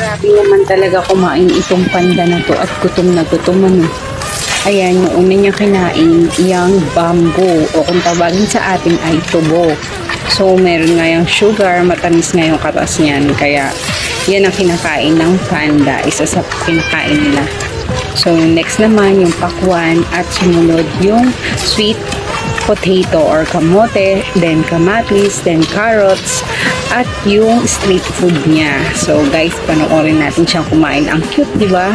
Grabe naman talaga kumain itong panda na to at gutom na gutom ano. Ayan, yung una niya kinain, yung bamboo o kung tawagin sa atin ay tubo. So, meron nga yung sugar, matamis nga yung katas niyan. Kaya, yan ang kinakain ng panda. Isa sa kinakain nila. So, next naman yung pakwan at sumunod yung sweet potato or kamote, then kamatis, then carrots, at yung street food niya. So, guys, panoorin natin siyang kumain. Ang cute, di ba?